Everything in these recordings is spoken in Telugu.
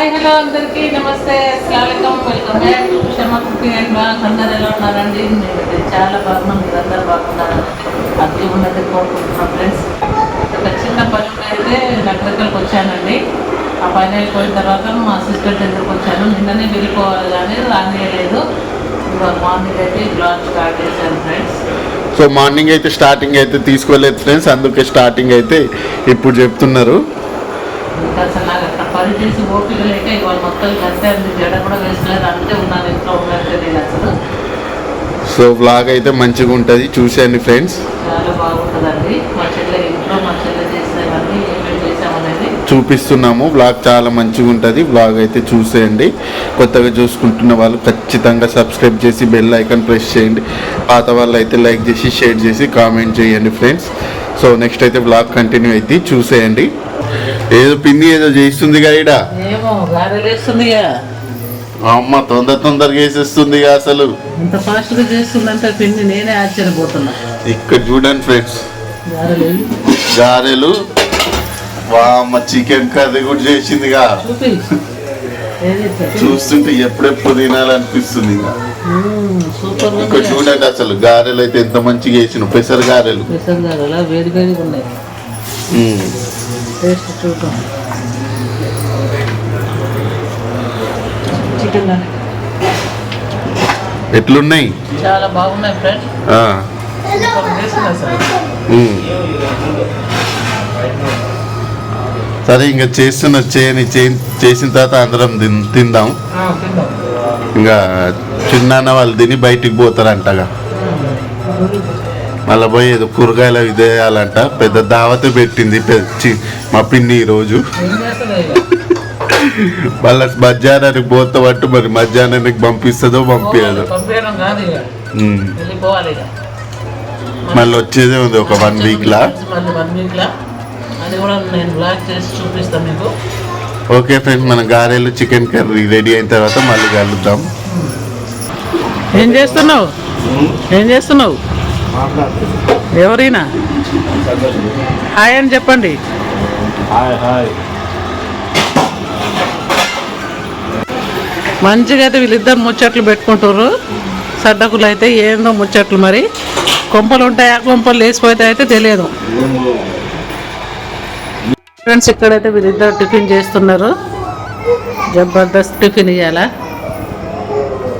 హాయ్ హలో అందరికీ నమస్తే అస్సలం welcome back to Sharma cooking and అందరు ఎలా ఉన్నారండి? మేమైతే చాలా బాగున్నాం మీరందరూ బాగున్నారు? అతి ఉన్నది కోరుకుంటున్నాం ఫ్రెండ్స్. ఒక చిన్న పనులు అయితే దగ్గరకి వచ్చానండి. ఆ పని అయిపోయిన తర్వాత మా సిస్టర్ దగ్గరకు వచ్చాను. నిన్ననే వెళ్ళిపోవాలి కానీ రానియలేదు మార్నింగ్ అయితే బ్లాగ్ స్టార్ట్ చేశాను ఫ్రెండ్స్. సో మార్నింగ్ అయితే స్టార్టింగ్ అయితే తీసుకోలేదు ఫ్రెండ్స్. అందుకే స్టార్టింగ్ అయితే ఇప్పుడు చెప్తున్నారు. అసలు అక్కడ పని చేసి ఓపిక లేక ఇవాళ మొత్తం అంది జడ కూడా వేసలేదు అంతే ఉన్నాను. ఇంట్లో ఉన్నట్టే నేను అసలు. సో వ్లాగ్ అయితే మంచిగా ఉంటుంది. చూసేయండి ఫ్రెండ్స్ చాలా బాగుంటుందండి. మా చెల్లె ఇంట్లో మా చెల్లె చేసేవన్నీ ఏమేమి చేసామనేది. చూపిస్తున్నాము. వ్లాగ్ చాలా మంచిగా ఉంటుంది. వ్లాగ్ అయితే చూసేయండి. కొత్తగా చూసుకుంటున్న వాళ్ళు ఖచ్చితంగా సబ్స్క్రైబ్ చేసి బెల్ ఐకాన్ ప్రెస్ చేయండి. పాత వాళ్ళు అయితే లైక్ చేసి షేర్ చేసి కామెంట్ చేయండి ఫ్రెండ్స్ సో నెక్స్ట్ అయితే వ్లాగ్ కంటిన్యూ అయితే చూసేయండి. ఏదో పిన్ని ఏదో చేస్తుంది వేస్తుందిగా అమ్మ తొందర తొందరగా వేసేస్తుంది అసలు. ఇంత ఫాస్ట్గా చేస్తుందంటే పిండి నేనే ఆశ్చర్యపోతున్నా. ఇక్కడ చూడండి ఫ్రెండ్స్. గారెలు. వామ్మ చికెన్ కర్రీ కూడా చేసిందిగా. చూస్తుంటే ఎప్పుడెప్పుడు తినాలనిపిస్తుంది ఇక. ఇక్కడ చూడండి అసలు గారెలు అయితే ఎంత మంచిగా వేసిన పెసర గారెలు. పెసర్ గారెలా వేడి వేడిగా ఉన్నాయి. టేస్ట్ చూద్దాం. చికెన్. ఎట్లున్నాయి? చాలా బాగున్నాయి ఫ్రెండ్స్. సరే ఇంకా చేస్తున్న చేయని చేసిన తర్వాత అందరం తిందాం. ఇంకా చిన్నాన్న వాళ్ళు తిని బయటికి పోతారంటగా. మళ్ళీ పోయి ఏదో కూరగాయలు ఇది చేయాలంట పెద్ద దావత పెట్టింది. పెద్ద చి- మా పిన్ని ఈరోజు. మళ్ళా చేస్తుంది ఇక మళ్ళీ మధ్యాహ్నానికి పోతామంటూ మరి మధ్యాహ్నానికి పంపిస్తుందో పంపించదు మళ్ళీ వచ్చేదే ఉంది ఒక వన్ వీక్లా ఓకే ఫ్రెండ్స్ మన గారెలు చికెన్ కర్రీ రెడీ అయిన తర్వాత మళ్ళీ కలుద్దాం. ఏం చేస్తున్నావు? ఏం చేస్తున్నావు? ఎవరైనా? హాయ్ అని చెప్పండి. Hi hi. మంచిగా అయితే వీళ్ళిద్దరు ముచ్చట్లు పెట్టుకుంటారు సడ్డకులు అయితే ఏందో ముచ్చట్లు మరి. కొంపలు ఉంటాయా? కొంపలు లేచిపోతే అయితే తెలియదు. ఫ్రెండ్స్ ఇక్కడైతే వీళ్ళిద్దరు టిఫిన్ చేస్తున్నారు. జబర్దస్త్ టిఫిన్ ఇవ్వాలా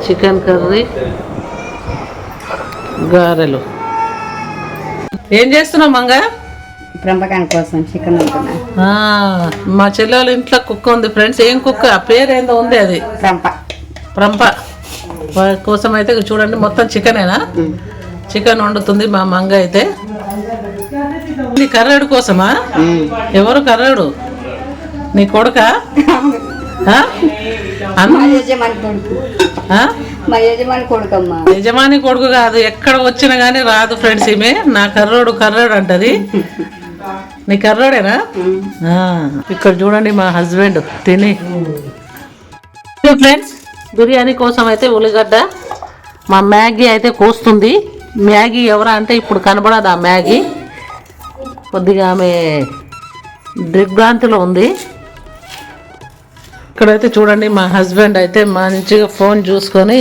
చికెన్ కర్రీ గారెలు. ఏం చేస్తున్నావు మంగ బ్రహ్మకాన్ కోసం చికెన్ మా చెల్లె వాళ్ళ ఇంట్లో కుక్క ఉంది ఫ్రెండ్స్ ఏం కుక్క? ఆ పేరు ఏందో ఉంది అది. ప్రంప. వారి కోసం అయితే చూడండి మొత్తం చికెనేనా? చికెన్ వండుతుంది మా మంగ అయితే. నీ కర్రాడు కోసమా? ఎవరు కర్రాడు? నీ కొడుక? మా యజమాని యజమాని కొడుకమ్మా. యజమాని కొడుకు కాదు ఎక్కడ వచ్చినా కానీ రాదు ఫ్రెండ్స్ ఈమె. నా కర్రోడు కర్రోడు అంటది. నీ కర్రోడేనా? ఇక్కడ చూడండి మా హస్బెండ్ తిని. ఫ్రెండ్స్ బిర్యానీ కోసం అయితే ఉల్లిగడ్డ మా మ్యాగీ అయితే కోస్తుంది. మ్యాగీ ఎవరా అంటే ఇప్పుడు కనబడదు ఆ మ్యాగీ. కొద్దిగా ఆమె దిగ్భ్రాంతిలో ఉంది. ఇక్కడైతే చూడండి మా హస్బెండ్ అయితే మంచిగా ఫోన్ చూసుకొని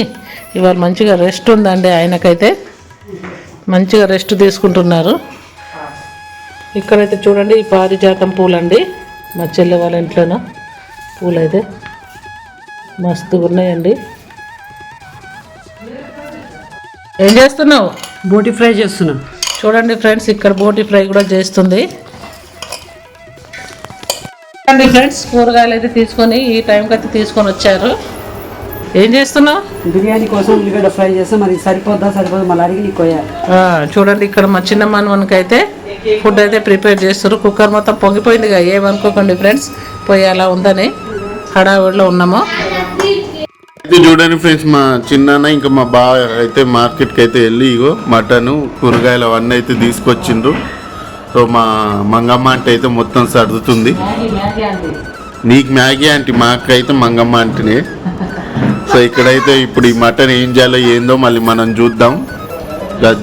ఇవాళ మంచిగా రెస్ట్ ఉందండి ఆయనకైతే. మంచిగా రెస్ట్ తీసుకుంటున్నారు. ఇక్కడైతే చూడండి ఈ పారిజాతం పూలండి. మా చెల్లె వాళ్ళ ఇంట్లోన? పూలైతే మస్తుగా ఉన్నాయండి. ఏం చేస్తున్నావు? బోటి ఫ్రై చేస్తున్నా. చూడండి ఫ్రెండ్స్ ఇక్కడ బోటి ఫ్రై కూడా చేస్తుంది. చూడండి ఫ్రెండ్స్. కూరగాయలు అయితే తీసుకొని ఈ టైంకి అయితే తీసుకొని వచ్చారు. ఏం చేస్తున్నావు? బిర్యానీ కోసం ఉల్లిగడ్డ ఫ్రై చేస్తా మరి సరిపోద్దా సరిపోదా? మళ్ళీ అడిగి నీకు చూడండి ఇక్కడ మా చిన్న మనవనికి అయితే ఫుడ్ అయితే ప్రిపేర్ చేస్తారు కుక్కర్ మొత్తం పొంగిపోయింది కదా ఏమనుకోకండి ఫ్రెండ్స్ పోయి అలా ఉందని హడావుడిలో ఉన్నాము. ఇది చూడండి ఫ్రెండ్స్ మా చిన్నాన్న ఇంకా మా బావ అయితే మార్కెట్కి అయితే వెళ్ళి ఇగో మటను కూరగాయలు అవన్నీ అయితే తీసుకొచ్చిండ్రు. సో మా మంగమ్మ అంటే అయితే మొత్తం సర్దుతుంది. నీకు మ్యాగీ ఆంటీ మాకైతే మంగమ్మ అంటేనే సో ఇక్కడైతే ఇప్పుడు ఈ మటన్ ఏం చేయాలో ఏందో మళ్ళీ మనం చూద్దాం.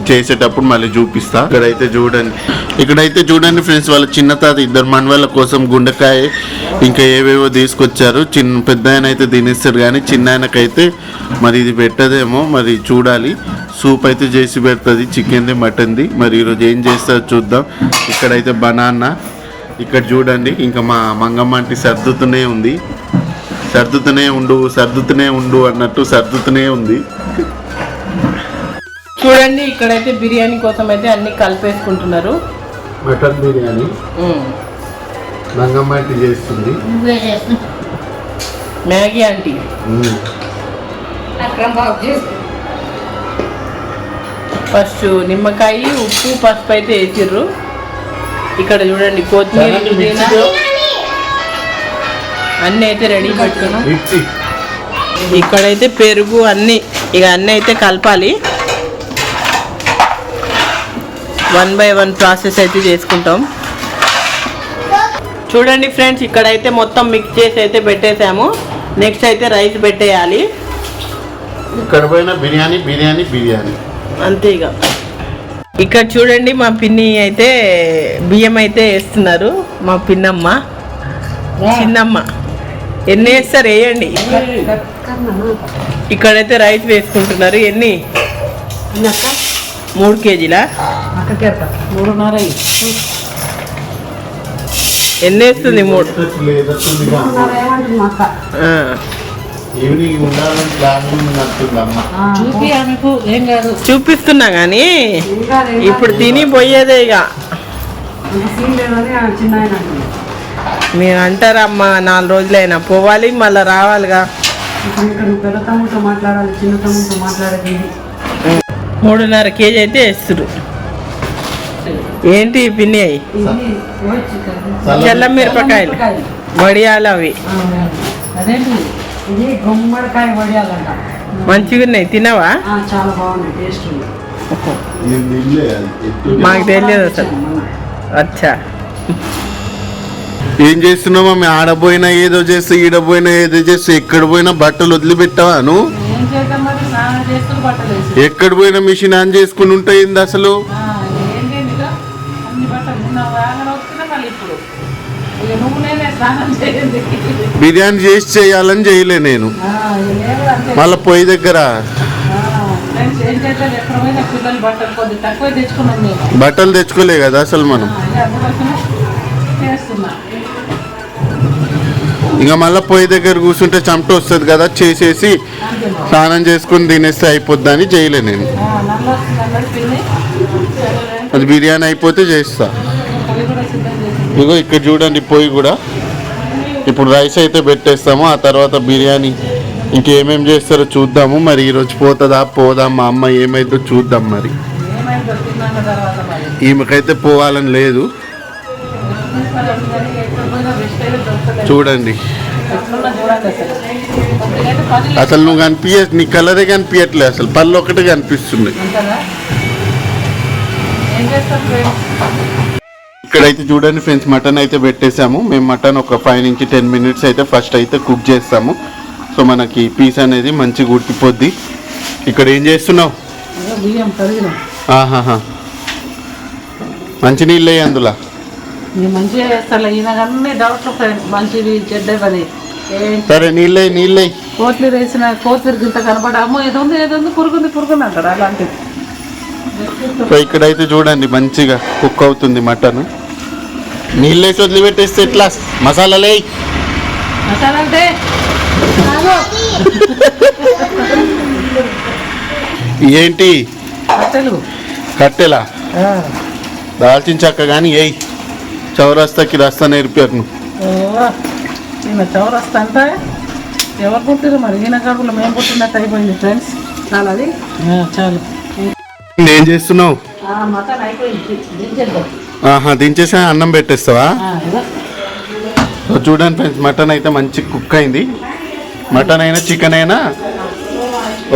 చేసేటప్పుడు మళ్ళీ చూపిస్తా. ఇక్కడైతే చూడండి. ఇక్కడైతే చూడండి ఫ్రెండ్స్ వాళ్ళ చిన్న తాత ఇద్దరు మనవాళ్ళ కోసం గుండెకాయ ఇంకా ఏవేవో తీసుకొచ్చారు. చిన్న పెద్ద ఆయన అయితే తినేస్తాడు కానీ చిన్న ఆయనకైతే మరి ఇది పెట్టదేమో. మరి చూడాలి. సూప్ అయితే చేసి పెడుతుంది చికెన్ది మటన్ది. మరి ఈరోజు ఏం చేస్తారు చూద్దాం. ఇక్కడైతే బనానా. ఇక్కడ చూడండి ఇంకా మా మంగమ్మ అంటే సర్దుతూనే ఉంది. సర్దుతూనే ఉండు సర్దుతూనే ఉండు అన్నట్టు సర్దుతూనే ఉంది. చూడండి ఇక్కడైతే బిర్యానీ కోసం అయితే అన్ని కలిపేసుకుంటున్నారు. మటన్ బిర్యానీ. మంగమ్మ ఆంటీ చేస్తుంది. Maggi aunty. ఫస్ట్ నిమ్మకాయ ఉప్పు పసుపు అయితే వేసిర్రు. ఇక్కడ చూడండి కొత్తిమీర పుదీనా. అన్నీ అయితే రెడీ పెట్టుకున్నాం. ఇక్కడైతే పెరుగు అన్నీ ఇక అన్నీ అయితే కలపాలి. వన్ బై వన్ ప్రాసెస్ అయితే చేసుకుంటాం చూడండి ఫ్రెండ్స్ ఇక్కడైతే మొత్తం మిక్స్ చేసి అయితే పెట్టేసాము నెక్స్ట్ అయితే రైస్ పెట్టేయాలి ఇక్కడ పోయిన బిర్యానీ బిర్యానీ బిర్యానీ అంతే ఇక ఇక్కడ చూడండి మా పిన్ని అయితే బియ్యం అయితే వేస్తున్నారు మా పిన్నమ్మ చిన్నమ్మ ఎన్ని వేస్తారు వేయండి ఇక్కడైతే రైస్ వేసుకుంటున్నారు ఎన్ని మూడు కేజీలా? మూడున్నర ఎన్ని వేస్తుంది మూడు? చూపిస్తున్నా కానీ ఇప్పుడు తిని పోయేదే ఇక. మీరు అంటారమ్మా నాలుగు రోజులైనా. పోవాలి మళ్ళీ రావాలిగా. మాట్లాడాలి చిన్న మాట్లాడేది ఇది. మూడున్నర కేజీ అయితే వేస్తురు ఏంటి పిన్ని అయి? తెల్ల మిరపకాయలు. వడియాలు అవి. మంచిగా ఉన్నాయి తినవా మాకు తెలియదు అసలు. అచ్చా. ఏం చేస్తున్నావా మీ ఆడపోయినా ఏదో చేస్తే ఈడపోయినా ఏదో చేస్తే ఎక్కడ పోయినా బట్టలు వదిలిపెట్టావా నువ్వు? ఎక్కడ పోయినా మిషన్ ఆన్ చేసుకుని ఉంటాయింది అసలు? బిర్యానీ చేసి చేయాలని చేయలే నేను. మళ్ళీ పొయ్యి దగ్గర. బట్టలు తెచ్చుకోలే కదా అసలు మనం. ఇంకా మళ్ళీ పొయ్యి దగ్గర కూర్చుంటే చెమట వస్తుంది కదా చేసేసి స్నానం చేసుకుని తినేస్తే అయిపోద్ది అని చేయలే నేను. అది బిర్యానీ అయిపోతే చేస్తా. ఇదిగో ఇక్కడ చూడండి పొయ్యి కూడా. ఇప్పుడు రైస్ అయితే పెట్టేస్తాము ఆ తర్వాత బిర్యానీ. ఇంకేమేం చేస్తారో చూద్దాము మరి ఈరోజు పోతుందా పోదా మా అమ్మ ఏమైందో చూద్దాం మరి. ఈమెకైతే పోవాలని లేదు. చూడండి. అసలు నువ్వు కనిపించ నీ కలరే కనిపించట్లేదు అసలు. పళ్ళు ఒకటే కనిపిస్తుంది ఇక్కడైతే చూడండి ఫ్రెండ్స్ మటన్ అయితే పెట్టేసాము మేము మటన్ ఒక ఫైవ్ నుంచి టెన్ మినిట్స్ అయితే ఫస్ట్ అయితే కుక్ చేస్తాము. సో మనకి పీస్ అనేది మంచిగా ఉడికిపోద్ది. ఇక్కడ ఏం చేస్తున్నావు? మంచి నీళ్ళు అందులో. మంచిగా చేస్తాను ఈయన అన్ని డౌట్లు మంచిది చెడ్డదని సరే నీళ్ళై నీళ్ళై. కోత్మీర వేసిన కోత్మీర గింత కనపడ అమ్మో ఏదో ఉంది ఏదో ఉంది పురుగుంది పురుగుంది అంటాడు అలాంటిది. సో ఇక్కడైతే చూడండి మంచిగా కుక్ అవుతుంది మటన్. నీళ్ళేసి వదిలిపెట్టేస్తే ఎట్లా? మసాలాలే మసాలా అంటే ఏంటి? కట్టెలా. దాల్చిన చెక్క కానీ ఏయ్. చౌరస్తాకి రస్తా నేర్పారు నువ్వు. ఈయన చౌరస్తా అంటే ఎవరు పుట్టిరు మరి ఈయన కడుపులో మేము పుట్టినట్టు అయిపోయింది ఫ్రెండ్స్. చాలా అది. చాలు. ఏం చేస్తున్నావు? మటన్ అయిపోయింది. దించేద్దాం. ఆహా దించేసా అన్నం పెట్టేస్తావా? చూడండి ఫ్రెండ్స్ మటన్ అయితే మంచి కుక్ అయింది. మటన్ అయినా చికెన్ అయినా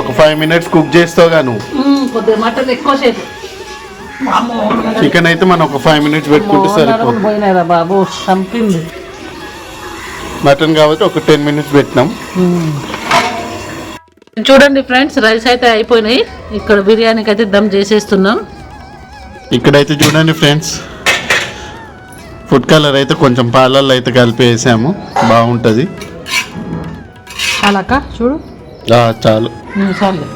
ఒక ఫైవ్ మినిట్స్ కుక్ చేస్తావుగా నువ్వు. మటన్ చికెన్ అయితే మనం ఒక ఫైవ్ మినిట్స్ పెట్టుకుంటే సరిపోతుంది బాబు. చంపింది. మటన్ కాబట్టి ఒక టెన్ మినిట్స్ పెట్టినాం. చూడండి ఫ్రెండ్స్ రైస్ అయితే అయిపోయినాయి. ఇక్కడ బిర్యానీకి అయితే దమ్ చేసేస్తున్నాం. ఇక్కడైతే చూడండి ఫ్రెండ్స్ ఫుడ్ కలర్ అయితే కొంచెం పాలల్లో అయితే కలిపి వేసాము బాగుంటుంది. అలాక చూడు. చాలు. చాలు.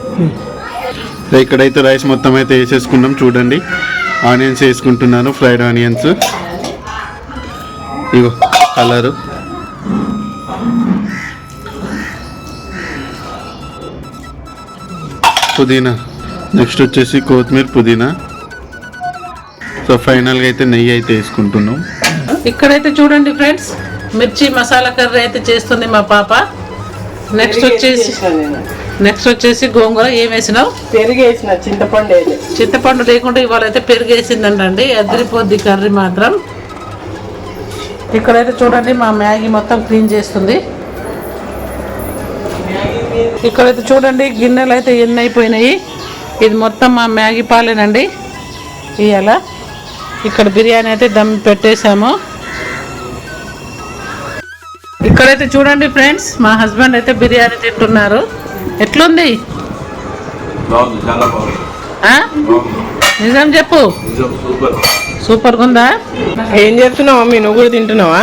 ఇక్కడైతే రైస్ మొత్తం అయితే వేసేసుకున్నాం చూడండి. ఆనియన్స్ వేసుకుంటున్నాను ఫ్రైడ్ ఆనియన్స్. ఇగో కలరు. పుదీనా. నెక్స్ట్ వచ్చేసి కొత్తిమీర పుదీనా. సో ఫైనల్గా అయితే నెయ్యి అయితే వేసుకుంటున్నాం. ఇక్కడైతే చూడండి ఫ్రెండ్స్ మిర్చి మసాలా కర్రీ అయితే చేస్తుంది మా పాప. నెక్స్ట్ వచ్చేసి నెక్స్ట్ వచ్చేసి గోంగూర ఏం వేసినావు? పెరిగేసిన చింతపండు వేయలే. చింతపండు లేకుండా ఇవాళ అయితే పెరిగేసిందంటండి అదిరిపోద్ది కర్రీ మాత్రం. ఇక్కడైతే చూడండి మా మ్యాగీ మొత్తం క్లీన్ చేస్తుంది. ఇక్కడైతే చూడండి గిన్నెలు అయితే ఎన్ని అయిపోయినాయి. ఇది మొత్తం మా మ్యాగీ పాలేనండి. ఇవాళ ఇక్కడ బిర్యానీ అయితే దమ్ పెట్టేశాము. ఇక్కడైతే చూడండి ఫ్రెండ్స్ మా హస్బెండ్ అయితే బిర్యానీ తింటున్నారు. ఎట్లుంది? బాగుంది చాలా బాగుంది. ఆ? నిజం చెప్పు. Super super. ఉందా ఏం చేస్తున్నావు మమ్మీ? నువ్వు కూడా తింటున్నావా?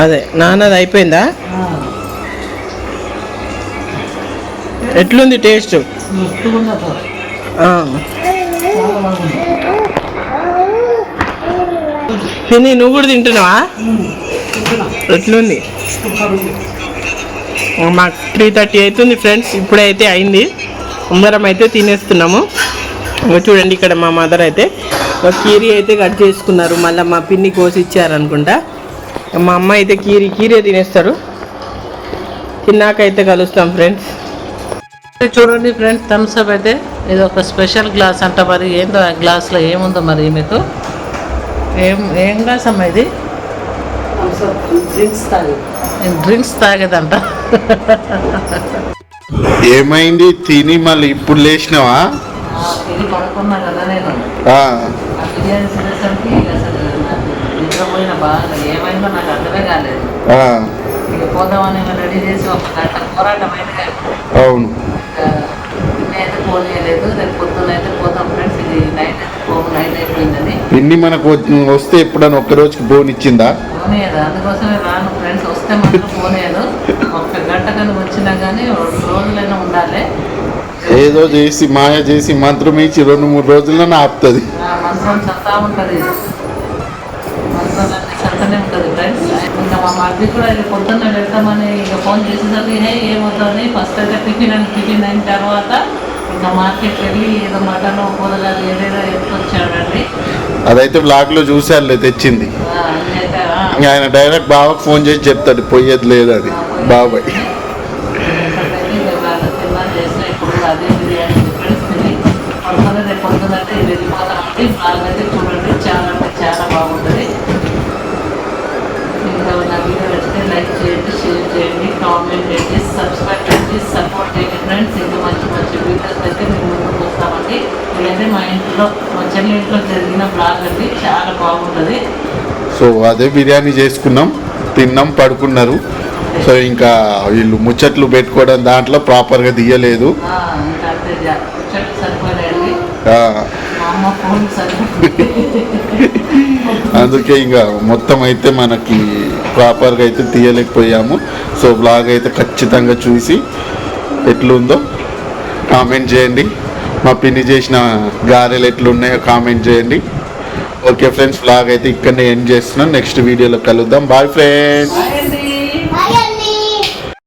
అదే నాన్నది అయిపోయిందా? ఎట్లుంది టేస్ట్. తిని నువ్వు కూడా తింటున్నావా? ఎట్లుంది? మాకు త్రీ థర్టీ అవుతుంది ఫ్రెండ్స్ ఇప్పుడైతే అయింది. అందరం అయితే తినేస్తున్నాము. చూడండి ఇక్కడ మా మదర్ అయితే. ఒక కీరీ అయితే కట్ చేసుకున్నారు. మళ్ళీ మా పిన్ని కోసి ఇచ్చారనుకుంటా. మా అమ్మ అయితే కీరీ కీరే తినేస్తారు తిన్నాకైతే కలుస్తాం ఫ్రెండ్స్ చూడండి ఫ్రెండ్స్ థమ్స్ అప్ అయితే ఇది ఒక స్పెషల్ గ్లాస్ అంట మరి. ఏందో ఆ గ్లాస్లో ఏముందో మరి మీకు? ఏం ఏం గ్లాస్ అమ్మా ఇది? నేను డ్రింక్స్ తాగేదంట. ఏమైంది? తిని మళ్ళీ ఇప్పుడు లేచినావా? పడుకున్నా కదా నేను ఆ, ఆ బిర్యానీ తినేసరికి అసలు నాకు నిద్రపోయిన బాగా ఏమైందో నాకు అర్థమే కాలేదు. ఇక పోదామని రెడీ చేసి ఒక గంట పోరాటం అయితే అవును. అయితే పోనీయలేదు రేపు అయితే పోతాం ఫ్రెండ్స్ ఇది నైట్ అయితే పోము నైట్ అయిపోయిందని. పిన్ని మనకు వస్తే ఎప్పుడన్నా ఒక్క రోజుకి బోన్ ఇచ్చిందా? అందుకోసమే రాను ఫ్రెండ్స్ వస్తే మాత్రం పోనీయదు ఒక్క గంట కనుక వచ్చినా కానీ రోజులైనా ఉండాలి. ఏదో చేసి మాయ చేసి మంత్రం ఇచ్చి రెండు మూడు రోజుల్లోనే ఆపుతుంది. మంత్రం ఉంటుంది. చత్తనే ఉంటుంది ఫ్రెండ్స్ ఇంకా మా మధ్య కూడా ఇక పొద్దున్న వెళ్తామని ఇక ఫోన్ చేసేసరికి ఏమవుతుంది? ఫస్ట్ అయితే టిఫిన్ అని టిఫిన్ అయిన తర్వాత ఇంకా మార్కెట్కి వెళ్ళి ఏదో మటన్ కూరగాయలు ఏదేదో ఎత్తుకొచ్చాడండి. అదైతే బ్లాగ్లో చూసారులే తెచ్చింది. ఆయన డైరెక్ట్ బావకు ఫోన్ చేసి చెప్తాడు పోయేది లేదు అది బాబాయ్. వెళ్ళిపోతామండి. వాళ్ళైతే చూడండి చాలా అంటే చాలా బాగుంటుంది ఇంకా నా వీడియో నచ్చితే లైక్ చేయండి షేర్ చేయండి కామెంట్ చేయండి సబ్స్క్రైబ్ చేయండి సపోర్ట్ చేయండి ఫ్రెండ్స్ ఇంకా మంచి మంచి వీడియోస్ అయితే మేము ముందుకు వస్తామండి ఇదైతే మా ఇంట్లో మా చెల్లి ఇంట్లో జరిగిన బ్లాగ్ అండి చాలా బాగుంటుంది సో అదే బిర్యానీ చేసుకున్నాం తిన్నాం పడుకున్నారు సో ఇంకా వీళ్ళు ముచ్చట్లు పెట్టుకోవడం దాంట్లో ప్రాపర్గా తీయలేదు అందుకే ఇంకా మొత్తం అయితే మనకి ప్రాపర్గా అయితే తీయలేకపోయాము. సో బ్లాగ్ అయితే ఖచ్చితంగా చూసి ఎట్లుందో కామెంట్ చేయండి. మా పిన్ని చేసిన గారెలు ఎట్లున్నాయో కామెంట్ చేయండి. ఓకే ఫ్రెండ్స్ బ్లాగ్ అయితే ఇక్కడనే ఎండ్ చేస్తున్నాం. నెక్స్ట్ వీడియోలో కలుద్దాం. Bye friends